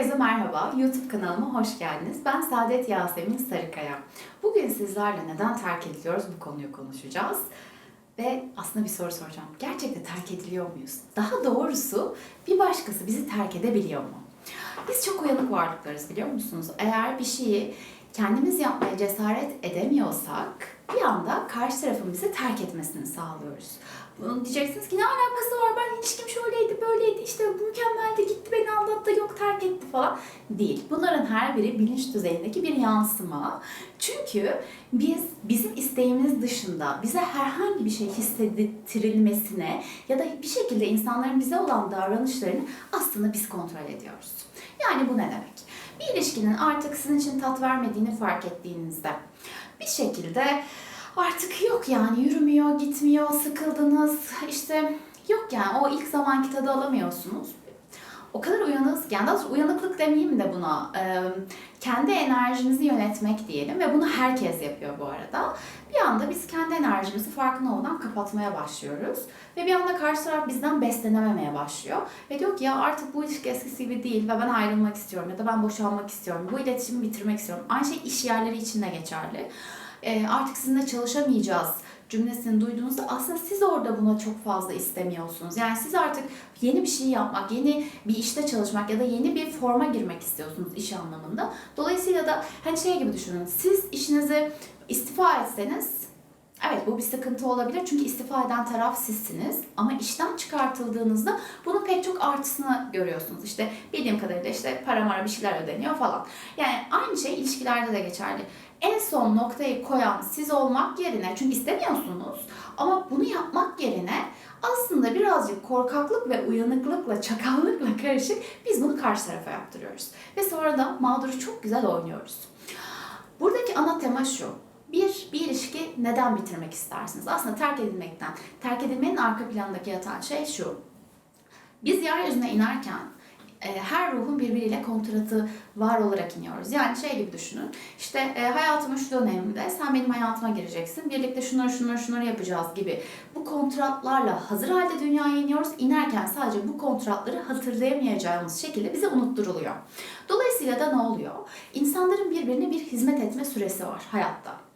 Herkese merhaba, YouTube kanalıma hoş geldiniz. Ben Saadet Yasemin Sarıkaya. Bugün sizlerle neden terk ediliyoruz bu konuyu konuşacağız. Ve aslında bir soru soracağım. Gerçekten terk ediliyor muyuz? Daha doğrusu bir başkası bizi terk edebiliyor mu? Biz çok uyanık varlıklarız biliyor musunuz? Eğer bir şeyi kendimiz yapmaya cesaret edemiyorsak bir anda karşı tarafın bizi terk etmesini sağlıyoruz. Bunu diyeceksiniz ki ne alakası var ben ilişkim şöyleydi böyleydi işte mükemmeldi gitti beni aldattı yok terk etti falan. Değil. Bunların her biri bilinç düzeyindeki bir yansıma. Çünkü biz bizim isteğimiz dışında bize herhangi bir şey hissettirilmesine ya da bir şekilde insanların bize olan davranışlarını aslında biz kontrol ediyoruz. Yani bu ne demek? Bir ilişkinin artık sizin için tat vermediğini fark ettiğinizde bir şekilde artık yok yani yürümüyor, gitmiyor, sıkıldınız, işte yok yani o ilk zamanki tadı alamıyorsunuz. O kadar uyanığız ki, yani daha uyanıklık demeyeyim de buna, e, kendi enerjinizi yönetmek diyelim ve bunu herkes yapıyor bu arada. Bir anda biz kendi enerjimizi farkında olmadan kapatmaya başlıyoruz. Ve bir anda karşı taraf bizden beslenememeye başlıyor. Ve diyor ki ya artık bu ilişki eskisi gibi değil ve ben ayrılmak istiyorum ya da ben boşanmak istiyorum. Bu iletişimi bitirmek istiyorum. Aynı şey iş yerleri için de geçerli. E, artık sizinle çalışamayacağız cümlesini duyduğunuzda aslında siz orada buna çok fazla istemiyorsunuz. Yani siz artık yeni bir şey yapmak, yeni bir işte çalışmak ya da yeni bir forma girmek istiyorsunuz iş anlamında. Dolayısıyla da hani şey gibi düşünün. Siz işinizi istifa etseniz Evet bu bir sıkıntı olabilir çünkü istifa eden taraf sizsiniz ama işten çıkartıldığınızda bunun pek çok artısını görüyorsunuz. İşte bildiğim kadarıyla işte para mara bir şeyler ödeniyor falan. Yani aynı şey ilişkilerde de geçerli. En son noktayı koyan siz olmak yerine çünkü istemiyorsunuz ama bunu yapmak yerine aslında birazcık korkaklık ve uyanıklıkla, çakallıkla karışık biz bunu karşı tarafa yaptırıyoruz. Ve sonra da mağduru çok güzel oynuyoruz. Buradaki ana tema şu. Bir, bir ilişki neden bitirmek istersiniz? Aslında terk edilmekten. Terk edilmenin arka plandaki yatan şey şu. Biz yeryüzüne inerken e, her ruhun birbiriyle kontratı var olarak iniyoruz. Yani şey gibi düşünün. İşte e, hayatımın şu döneminde sen benim hayatıma gireceksin. Birlikte şunları şunları şunları yapacağız gibi. Bu kontratlarla hazır halde dünyaya iniyoruz. İnerken sadece bu kontratları hatırlayamayacağımız şekilde bize unutturuluyor. Dolayısıyla da ne oluyor? İnsanların birbirine bir hizmet etme süresi var hayatta.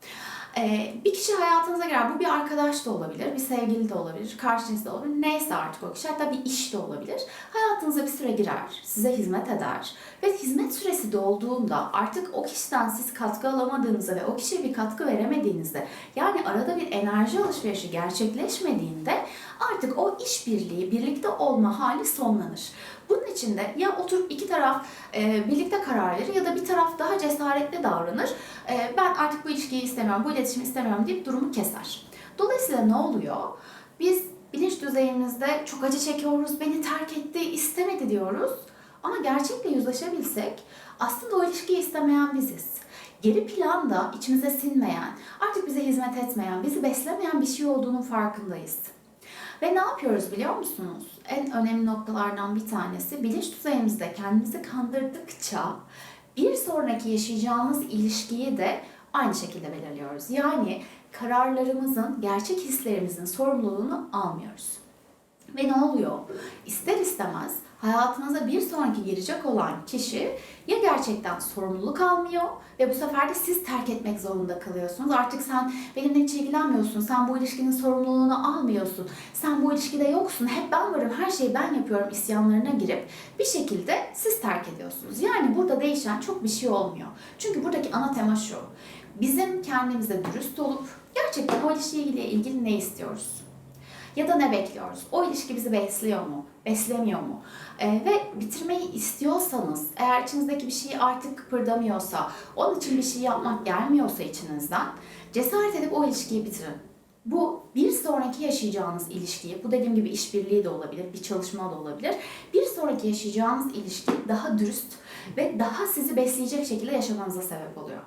Ee, bir kişi hayatınıza girer. Bu bir arkadaş da olabilir, bir sevgili de olabilir, karşınızda olabilir. Neyse artık o kişi. Hatta bir iş de olabilir. Hayatınıza bir süre girer, size hizmet eder. Ve hizmet süresi dolduğunda artık o kişiden siz katkı alamadığınızda ve o kişiye bir katkı veremediğinizde yani arada bir enerji alışverişi gerçekleşmediğinde artık o işbirliği, birlikte olma hali sonlanır. Bunun için de ya oturup iki taraf e, birlikte karar verir ya da bir taraf daha cesaretli davranır. E, ben artık bu ilişkiyi istemiyorum, bu iletişimi istemiyorum deyip durumu keser. Dolayısıyla ne oluyor? Biz bilinç düzeyimizde çok acı çekiyoruz, beni terk etti, istemedi diyoruz. Ama gerçekle yüzleşebilsek aslında o ilişkiyi istemeyen biziz. Geri planda içimize sinmeyen, artık bize hizmet etmeyen, bizi beslemeyen bir şey olduğunun farkındayız. Ve ne yapıyoruz biliyor musunuz? En önemli noktalardan bir tanesi bilinç düzeyimizde kendimizi kandırdıkça bir sonraki yaşayacağımız ilişkiyi de aynı şekilde belirliyoruz. Yani kararlarımızın, gerçek hislerimizin sorumluluğunu almıyoruz. Ve ne oluyor? İster istemez hayatınıza bir sonraki girecek olan kişi ya gerçekten sorumluluk almıyor ve bu sefer de siz terk etmek zorunda kalıyorsunuz. Artık sen benimle hiç ilgilenmiyorsun, sen bu ilişkinin sorumluluğunu almıyorsun, sen bu ilişkide yoksun, hep ben varım, her şeyi ben yapıyorum isyanlarına girip bir şekilde siz terk ediyorsunuz. Yani burada değişen çok bir şey olmuyor. Çünkü buradaki ana tema şu. Bizim kendimize dürüst olup gerçekten o ilişkiyle ilgili ne istiyoruz? Ya da ne bekliyoruz? O ilişki bizi besliyor mu? Beslemiyor mu? Ee, ve bitirmeyi istiyorsanız, eğer içinizdeki bir şey artık kıpırdamıyorsa, onun için bir şey yapmak gelmiyorsa içinizden, cesaret edip o ilişkiyi bitirin. Bu bir sonraki yaşayacağınız ilişkiyi, bu dediğim gibi işbirliği de olabilir, bir çalışma da olabilir. Bir sonraki yaşayacağınız ilişki daha dürüst ve daha sizi besleyecek şekilde yaşamanıza sebep oluyor.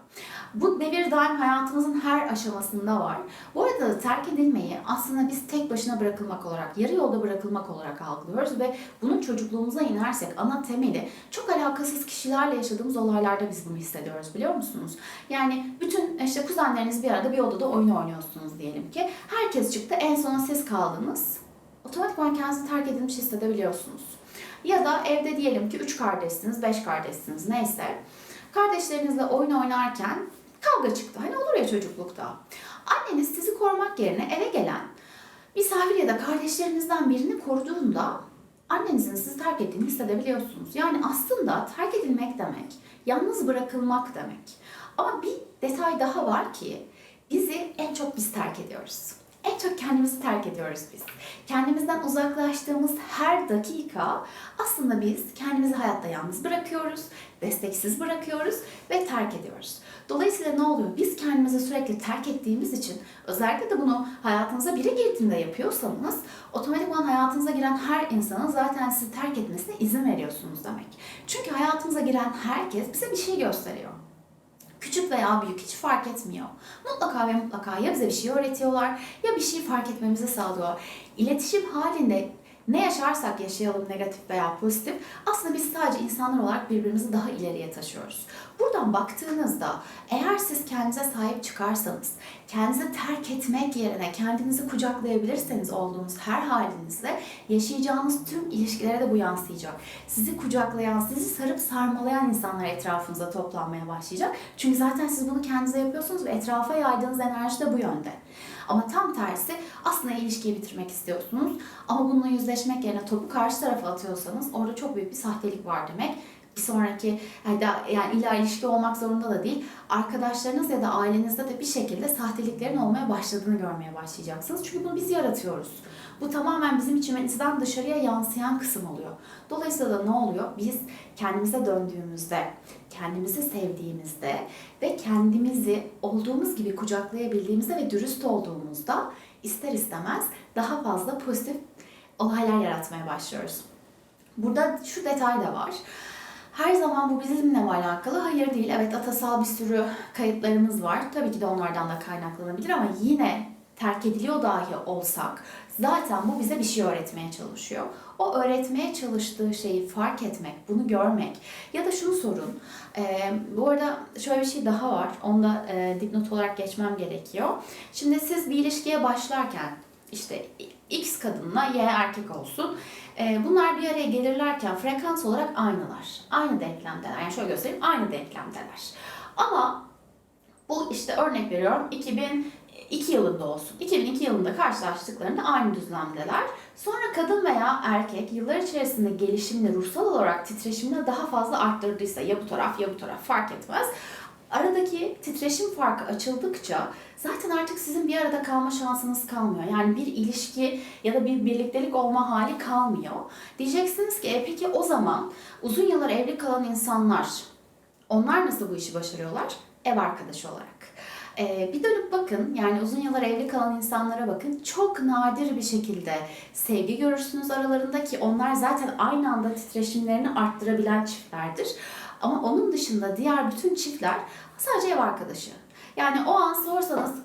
Bu devir daim hayatımızın her aşamasında var. Bu arada da terk edilmeyi aslında biz tek başına bırakılmak olarak, yarı yolda bırakılmak olarak algılıyoruz ve bunun çocukluğumuza inersek ana temeli çok alakasız kişilerle yaşadığımız olaylarda biz bunu hissediyoruz biliyor musunuz? Yani bütün işte kuzenleriniz bir arada bir odada oyun oynuyorsunuz diyelim ki. Herkes çıktı en sona siz kaldınız. Otomatikman kendinizi terk edilmiş hissedebiliyorsunuz. Ya da evde diyelim ki üç kardeşsiniz, beş kardeşsiniz neyse. Kardeşlerinizle oyun oynarken kavga çıktı. Hani olur ya çocuklukta. Anneniz sizi korumak yerine eve gelen misafir ya da kardeşlerinizden birini koruduğunda annenizin sizi terk ettiğini hissedebiliyorsunuz. Yani aslında terk edilmek demek, yalnız bırakılmak demek. Ama bir detay daha var ki bizi en çok biz terk ediyoruz. En çok kendimizi terk ediyoruz biz. Kendimizden uzaklaştığımız her dakika aslında biz kendimizi hayatta yalnız bırakıyoruz, desteksiz bırakıyoruz ve terk ediyoruz. Dolayısıyla ne oluyor? Biz kendimizi sürekli terk ettiğimiz için özellikle de bunu hayatınıza biri girdiğinde yapıyorsanız otomatikman hayatınıza giren her insanın zaten sizi terk etmesine izin veriyorsunuz demek. Çünkü hayatımıza giren herkes bize bir şey gösteriyor. Küçük veya büyük hiç fark etmiyor. Mutlaka ve mutlaka ya bize bir şey öğretiyorlar ya bir şey fark etmemizi sağlıyor. İletişim halinde ne yaşarsak yaşayalım negatif veya pozitif aslında biz sadece insanlar olarak birbirimizi daha ileriye taşıyoruz. Buradan baktığınızda eğer siz kendinize sahip çıkarsanız, kendinizi terk etmek yerine kendinizi kucaklayabilirseniz olduğunuz her halinizde yaşayacağınız tüm ilişkilere de bu yansıyacak. Sizi kucaklayan, sizi sarıp sarmalayan insanlar etrafınıza toplanmaya başlayacak. Çünkü zaten siz bunu kendinize yapıyorsunuz ve etrafa yaydığınız enerji de bu yönde. Ama tam tersi aslında ilişkiyi bitirmek istiyorsunuz. Ama bununla yüzleşmek yerine topu karşı tarafa atıyorsanız orada çok büyük bir sahtelik var demek. Bir sonraki yani, illa ilişki olmak zorunda da değil. Arkadaşlarınız ya da ailenizde de bir şekilde sahteliklerin olmaya başladığını görmeye başlayacaksınız. Çünkü bunu biz yaratıyoruz. Bu tamamen bizim içimizden dışarıya yansıyan kısım oluyor. Dolayısıyla da ne oluyor? Biz kendimize döndüğümüzde, kendimizi sevdiğimizde ve kendimizi olduğumuz gibi kucaklayabildiğimizde ve dürüst olduğumuzda ister istemez daha fazla pozitif olaylar yaratmaya başlıyoruz. Burada şu detay da var. Her zaman bu bizimle mi alakalı? Hayır değil. Evet atasal bir sürü kayıtlarımız var. Tabii ki de onlardan da kaynaklanabilir ama yine terk ediliyor dahi olsak zaten bu bize bir şey öğretmeye çalışıyor. O öğretmeye çalıştığı şeyi fark etmek, bunu görmek ya da şunu sorun. E, bu arada şöyle bir şey daha var. Onu da e, dipnot olarak geçmem gerekiyor. Şimdi siz bir ilişkiye başlarken işte X kadınla Y erkek olsun. Ee, bunlar bir araya gelirlerken frekans olarak aynılar. Aynı denklemdeler. Yani şöyle göstereyim. Aynı denklemdeler. Ama bu işte örnek veriyorum 2002 yılında olsun. 2002 yılında karşılaştıklarında aynı düzlemdeler. Sonra kadın veya erkek yıllar içerisinde gelişimini ruhsal olarak titreşimini daha fazla arttırdıysa ya bu taraf ya bu taraf fark etmez aradaki titreşim farkı açıldıkça zaten artık sizin bir arada kalma şansınız kalmıyor. Yani bir ilişki ya da bir birliktelik olma hali kalmıyor. Diyeceksiniz ki e peki o zaman uzun yıllar evli kalan insanlar onlar nasıl bu işi başarıyorlar? Ev arkadaşı olarak. Ee, bir dönüp bakın yani uzun yıllar evli kalan insanlara bakın çok nadir bir şekilde sevgi görürsünüz aralarında ki onlar zaten aynı anda titreşimlerini arttırabilen çiftlerdir. Ama onun dışında diğer bütün çiftler sadece ev arkadaşı. Yani o an sorsanız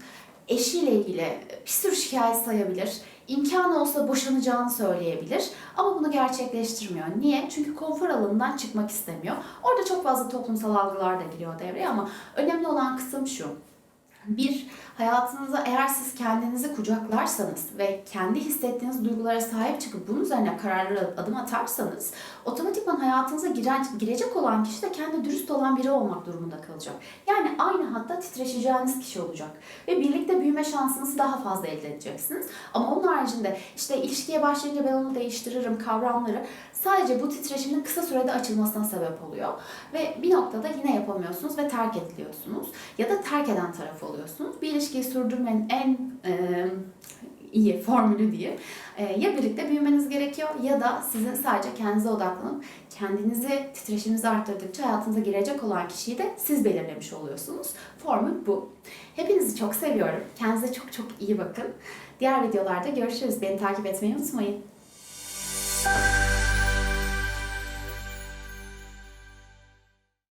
eşiyle ilgili bir sürü şikayet sayabilir. İmkanı olsa boşanacağını söyleyebilir. Ama bunu gerçekleştirmiyor. Niye? Çünkü konfor alanından çıkmak istemiyor. Orada çok fazla toplumsal algılar da giriyor devreye ama önemli olan kısım şu. Bir, hayatınıza eğer siz kendinizi kucaklarsanız ve kendi hissettiğiniz duygulara sahip çıkıp bunun üzerine kararlı adım atarsanız otomatikman hayatınıza giren, girecek olan kişi de kendi dürüst olan biri olmak durumunda kalacak. Yani aynı hatta titreşeceğiniz kişi olacak. Ve birlikte büyüme şansınızı daha fazla elde edeceksiniz. Ama onun haricinde işte ilişkiye başlayınca ben onu değiştiririm kavramları sadece bu titreşimin kısa sürede açılmasına sebep oluyor. Ve bir noktada yine yapamıyorsunuz ve terk ediliyorsunuz. Ya da terk eden taraf oluyorsunuz. Bir ilişkiyi sürdürmenin en e, iyi formülü diye. E, ya birlikte büyümeniz gerekiyor ya da sizin sadece kendinize odaklanıp kendinizi titreşiminizi arttırdıkça hayatınıza girecek olan kişiyi de siz belirlemiş oluyorsunuz. Formül bu. Hepinizi çok seviyorum. Kendinize çok çok iyi bakın. Diğer videolarda görüşürüz. Beni takip etmeyi unutmayın.